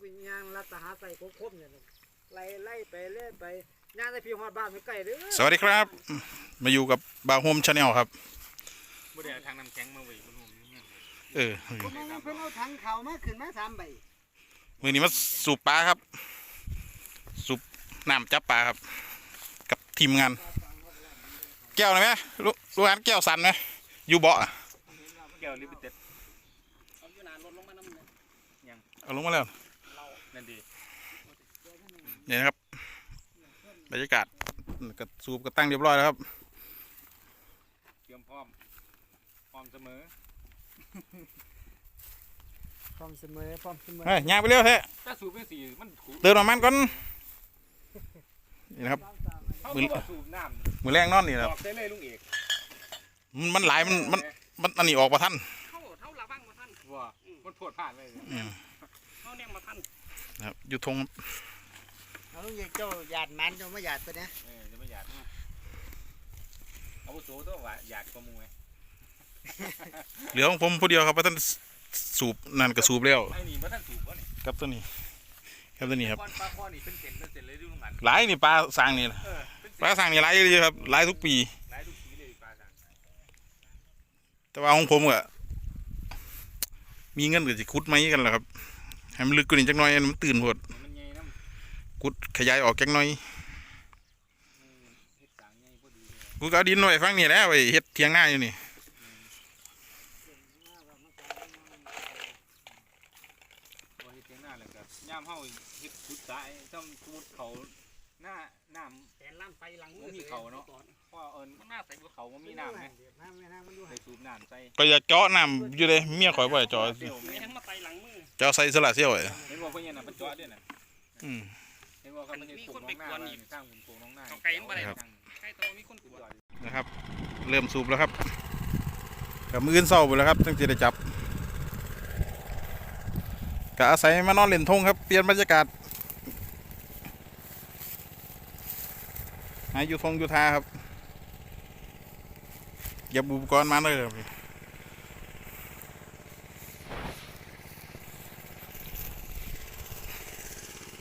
ไปย่างรัดตาหาใส่โคคมเนี่ยไล่ไล่ไปเล่ไปย่างได้พี่ฮอดบ้านไม่ไกลเด้อสวัสดีครับ มาอยู่กับบาโฮมชาแนลครับบ่ได้เอาทางน้ำแข็งมาไว้บนหัวมันเนี่ยเออผมมาเพิ่นเอาถังเขามาขึ้นมาสามใบมือนี้มาสูบปลาครับ สูบน้ำจับปลาครับ กับทีมงาน แก้วหน่อยไหมลูกลูกงานแก้วสันไหมอยู่เบาะอะแก้วลิมิเต็ดเอาอยู่นานลดลงมาน้ำเนี่ยเอาลงมาแล้ว นั่นดีนี่นะครับบรรยากาศก็สูบก็ตั้งเรียบร้อยแล้วครับเตรียมพร้อมพร้อมเสมอพร้อมเสมอพร้อมเสมอเฮ้ยย่างไปเร็วเฮ้ถ้าสูบเป็นสีมันขูเดินออกมันก่อนนี่นะครับเขามือก็บ่สูบน้ำมือแรงนอนนี่บนะคอรับกได้เลยลุงเอกมันมันหลายมันมันมันอันนี้ออกมาท่านเท่าเท่าละบ้างมาท่านว่ามันโพดผ่านเลยอืมเท่าเนี่ยมาท่านนะ ครับอยู่ทงเอาลุงเอกเจ้าหยาดมันเจ้าไม่หยาดไปนะเออจะไม่หยาดเอาวุโสตัวว่าหยาดกว่าหมูไงเหลือของผมผู้เดียวครับเพราะท่านสูบนั่นก็สูบแล้วไอ้นี่บ่ทันสูบวะนี่ครับตัวนี้ ครับตัวนี้ครับก้อนปลาข้อนี่เป็นเศษเป็นเศษเลยดูลุงหันหลายนี่ปลาสร้างนี่นะเออเป็นปลาสร้างนี่หลายเลยครับหลายทุกปีหลายทุกสีเลยปลาสั่งแต่ว่าของผมก็มีเงินก็จะขุดไม้กันแหละครับ ให้มันลึกกว่านี้จักหน่อยมันตื่นโพดมันใหญ่น้ำขุดขยายออกจักหน่อยเฮ็ดสางใหญ่พอดีเลยกูก็เอาดินไว้ฟังนี่แหละไว้เฮ็ดเถียงหน้าอยู่นี่บ่เฮ็ดเทียงหน้าเลยครับย่ามเฮาเฮ็ดขุดสายต้องขุดเขาหน้าน้ำแขนล่ำไปหลังมืบ่มีเขาเนาะ พ่อเอิญมันน่าใส่บ่เขาบ่มีน้ำไหมน้ำไม่น้ำมันดูใส่สูบน้ำใส่ก็อยากเจาะน้ำอยู่เลยเมียข่อยบ่ให้เจาะเดี๋ยวไม่ทั้งมาไตหลังมือเจาะใส่โซลาร์เซลล์ไว้เห็นบอกเพิ่นน่ะมันเจาะด้วยน่ะอืมเห็นบอกเขามันเฮ็ดปลูกน้องหน้านี่สร้างปลูกน้องหน้าเอาไก่มาได้ครับใกล้ตัวมีคนกลัวนะครับ เริ่มสูบแล้วครับกับมืออื่นเศร้าไปแล้วครับตั้งแต่ได้จับก็อาศัยมานอนเล่นทงครับเปลี่ยนบรรยากาศหาอยู่ทงอยู่ทาครับเก็บอุปกรณ์มาเลยครับ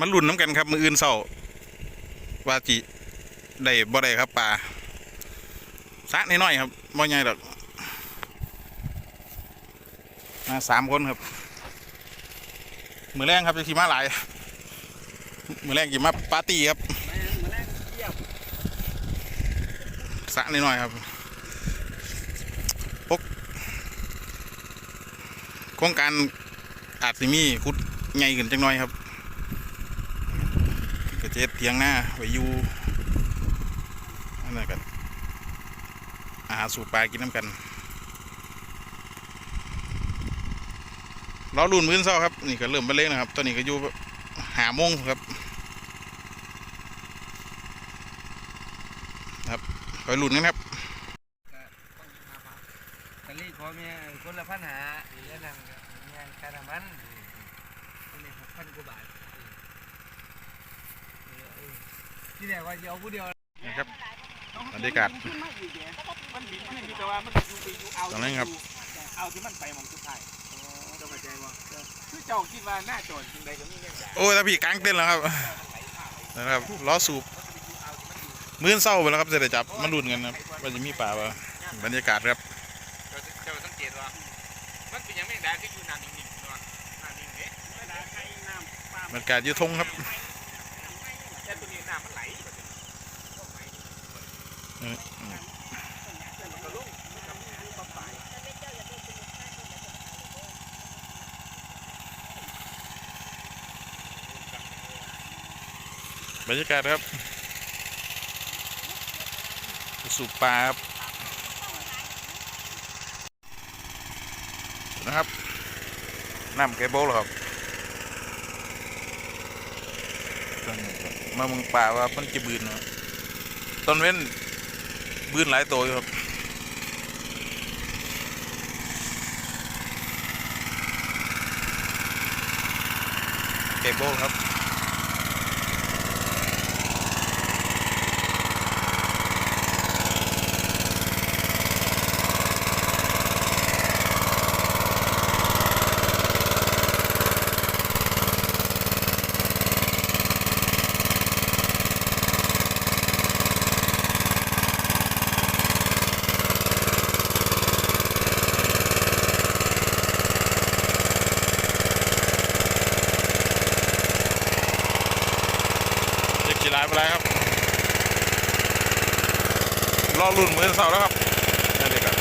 มันลุ่นน้ำกันครับ มืออื่นเศร้าวาจิได้บ่ได้ครับปลาสะน้อยๆครับบ่ใหญ่ดอกมาสามคนครับ มือแรงครับจะขี่มาหลาย มือแรงขี่มาปาร์ตี้ครับมาแรกเยี่ยมสะน้อยๆครับพก โครงการอาจสิมีคุดใหญ่ขึ้นจังน้อยครับก็จะเฮ็ดเทียงหน้าไว้อยู่อันนั้นกันอาหารสู่ปลากินน้ำกันเราลุ่นมื้อเช้าครับ นี่ก็เริ่มไปเล่นนะครับ ตอนนี้ก็อยู่หาโมงครับครับคอยลุ่นกันครับ ทะเลขอแม่คนละพันหาอีกแล้วนั่งงานค่าน้ำมันนี่หกพันกว่าบาทที่แรกว่าจะเอาผู้เดียวนะครับบรรยากาศมันบินมันมีแต่ว่ามันอยู่ไปอยู่เอาตอนนั้นครับเอาที่มันไปมองสุดท้ายเจ้าเข้าใจบ่คือเจ้าคิดว่าหน้าจอดจังใดก็มีเงี้ยโอ้ยถ้าพี่กลางเต้นแล้วครับนะครับล้อสูบมื้อเศร้าไปแล้วครับจะได้จับมาลุ่นกันครับว่าจะมีป่าป่ะบรรยากาศครับ เจ้าเจ้าสังเกตว่ามัน เป็นยังไม่ได้ก็อยู่นานนิ่งๆเนาะนานนิ่งเด้เวลาใครน้ำปลาบรรยากาศอยุทงครับแต่ตัวนี้น้ำมันไหลเอออืมบรรยากาศครับ สูบปลาครับ นะครับน้ำแกโบลครับมามึงป่าว่ามันจะบืนนะต้นเว้นบืนหลายตัวอยู่ครับแกโบลครับ เป็นไรครับ รอรุ่นเหมือนเสาแล้วครับนั่นเด็กครับ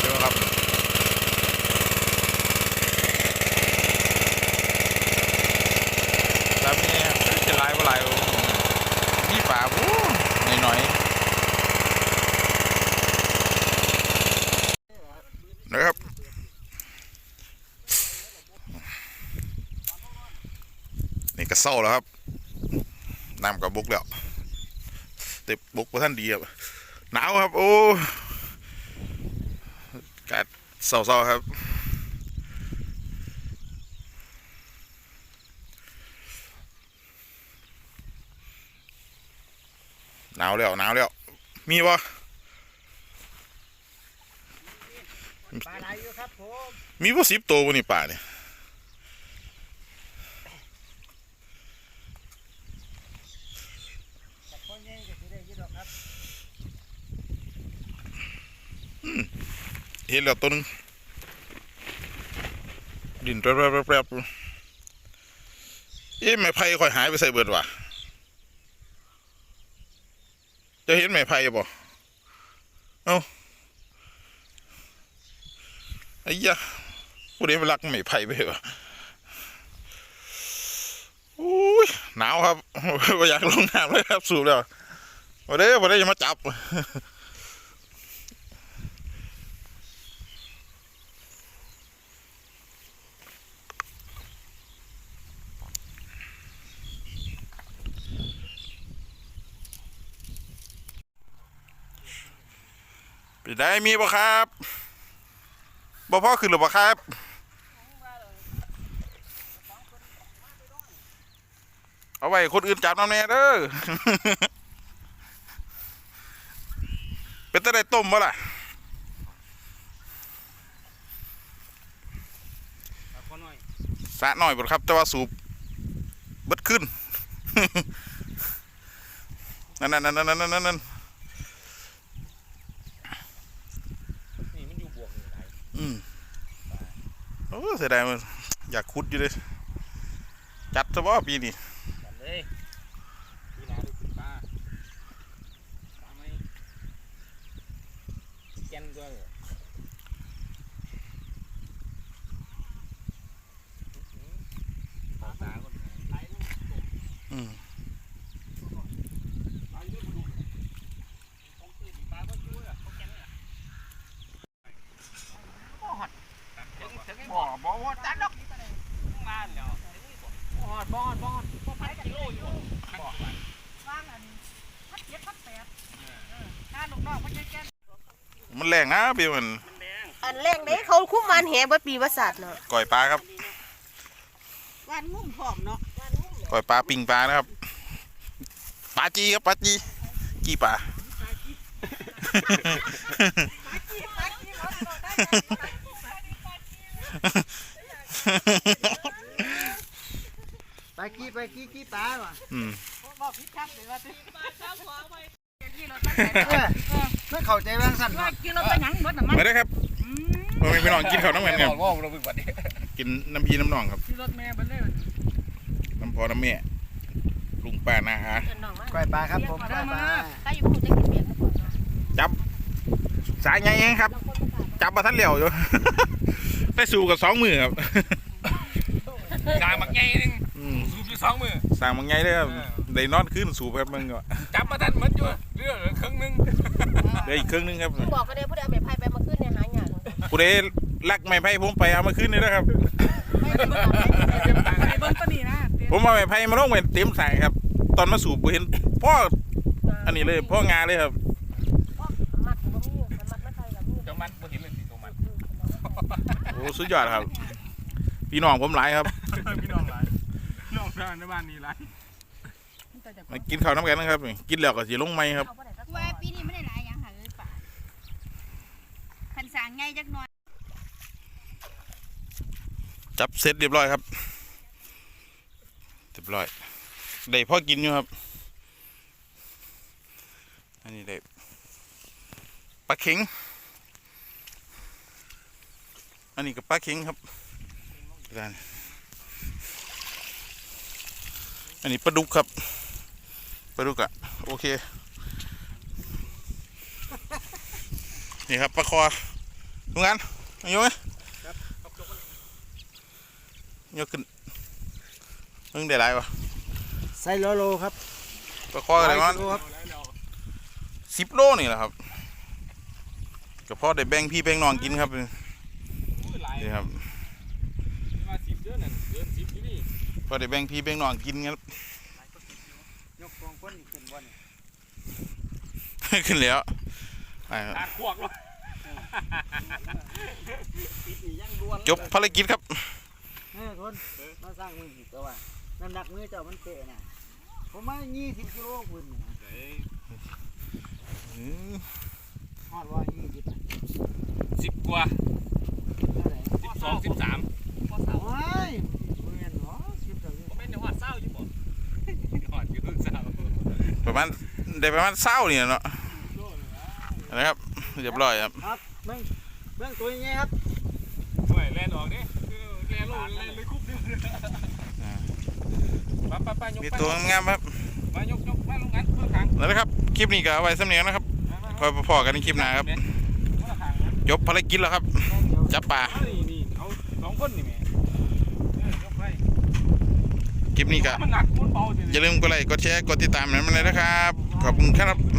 เดี๋ยวครับแบบนี้จะลายบ่ลายนี่ป่าบู๊หน่อยๆนะครับ นี่ก็ เศร้าแล้วครับน้ำกับบุกแล้วเต็บบุกพระท่านดีครับหนาวครับ โอ้กาดเศร้าๆครับหนาวแล้วหนาวแล้วมีวะปลาไหลอยู่ครับผมมีว่าสิบตัวบนนี่ป่าเนี่ย แต่พ่อใหญ่ก็สิได้อยินดอกครับ เห็นแล้วตัวนึงดินแปรบๆๆๆเอ๊ะไม้ไผ่ค่อยหายไปใส่เบิดว่ะจะเห็นไม้ไผ่บ่เอ้าไอ้ยะผู้ใดไปรักไม้ไผ่ไปวะอุ้ยหนาวครับไม่อยากลงน้ำเลยครับสูบแล้ววันนี้วันนี้จะมาจับ ได้มีบ่ครับบ่พ่อขึ้นหรือบ่ครับเอาไว้คนอื่นจับน้ำแน่เด้อเป็นตะไดต้มบ่ล่ะครับพ่อหน่อยสะหน่อยบ่ครับ แต่ว่าสูบเบิดขึ้น นั่นนั่นนั่นนั่นนั่นนั่นนี่มันอยู่บวกอยู่ไหน อืม โอ้เสียดายมันอยากขุดอยู่เลย จัดซะบ่ปีนี้กันเลยพี่นาดูคุณป้าป้าไหมแกนด้วยเหรอปากตาคนไหน อืม บ่บ่บ่จัดดอก บ้านแล้ว บอดบอดบอด พันกิโลอยู่ ว่างอันพัดเจ็ดพัดแปดถ้าลูกน้องมันจะแก่น มัน แรงนะปีมันอันแรกเด้เขาคุ้มมันแหบ่ปีประสาทเนาะก่อยปลาครับวันงุ่มพร้อมเนาะก่อยปลาปิงปลานะครับปลาจีครับปลาจีจีปลาไปกี้ไปกี้กี้ปลาว่ะอืมบอกพี่ชักเลยว่า ขี่รถมาใส่เออเพื่อเข้าใจแรงสั่นว่าขี่รถไปหยังรถน้ำมันไม่ได้ครับเราไปนอนกินข้าวน้ำมันครับว่าเราเป็นบัดนี้กินน้ำพีน้ำนองครับกี่รถแม่เบิ่เลยน้ำพอน้ำแม่ลุงป้านาอาก้อยปลาครับผมก้อยปลาใครอยู่พูดจะกินเบียร์ก่อนจับสายไงยังครับจับมาทันเหลียวอยู่ ได้สู่กับสองมือครับ กลางมักใหญ่นึง สูบอยู่สองมือ สั่งมังไงเลยครับเออ ได้นอนขึ้นสู่ครับมึงก็จับมาทันเหมือนอยู่เรื่องครึ่งนึงได้อีกครึ่งหนึงครับบอกก็ได้ผู้ใดเอาไปไพ่ไปมาขึ้นเนี่ยหาหยังกูได้ลักไม้ไผ่ผมไปเอามาขึ้นนี่นะครับ ไม่ได้เบิ่งไปเบิ่งตัวนี้นะผมเอาไม้ไผ่มาลงไว้เต็มสายครับ ตอนมาสูบบ่เห็นพ่ออันนี้เลยพ่องาเลยครับมัดบ่มีมัดไม่ใช่กับมีเจ้ามันบ่เห็นเลยสิตัวมันโอ้สุดยอดครับพี่น้องผมหลายครับพี่น้องหลาย น้องบ้านในบ้านนี้หลายมากินข้าวน้ำกันนะครับนี่กินแล้วก็สิลงไม้ครับว่าปีนี้ไม่ได้หลายอย่างค่ะเลยป่าคันสางใหญ่จักหน่อย จับเสร็จเรียบร้อยครับเรียบร้อยได้พ่อกินอยู่ครับ อันนี้ได้ปลาเข็ง อันนี้กับปลาเข็งครับได้ อันนี้ปลาดุกครับปลาดุกอะโอเค นี่ครับปลาคอทุกงานอายุไหมยกขึ้นมึงได้ไรวะใส่โลโลครับปลาคออะไรวะโลครับสิบโลนี่แหละครับก็พอได้แบ่งพี่แบ่งน้องกินครับหลายนี่ครับ มาสิบเดือนนั่นเดือนสิบอยู่นี่ พอได้แบ่งพี่แบ่งน้องกินครับยกกองคนขึ้นวันขึ้นแล้วไปครับตาขวกหรอติดนี่ยังล้วนจบภารกิจครับเออคนมาสร้างมือผิดตัวว่าน้ำหนักมือเจ้ามันเตะน่ะผมมา20กิโลคุณน่ะอืมฮอดว่า20สิบกว่าเท่าไหร่สิบสองสิบสาม พอเสา โอ้ยบ่แม่นหรอ10จัง ผมเป็นในหอดเศร้าอยู่บ่หอดอยู่เศร้า ประมาณ ได้ประมาณเศร้านี่เนาะนะครับเรียบร้อยครับครับเบิ่งเบิ่งตัวใหญ่ครับห่วยแล่นออกนี่คือแล่นลงแล่นเลยคุบเดียวป้าป้าป้ายกมีไปตัวงามๆครับมายกยกมาลงงั้นเพื่อขังแล้วนะครับคลิปนี้ก็เอาไว้สำเนียงนะครับคอยพอๆกันในคลิปหน้าครับเพื่อขังจบภารกิจแล้วครับจับปลานี่นี่เอาสองคนนี่แม่ยกไปคลิปนี้ก็มันหนักมันเบาอย่าลืมกดไลค์กดแชร์กดติดตามนั้นมาเลยนะครับ ขอบคุณครับ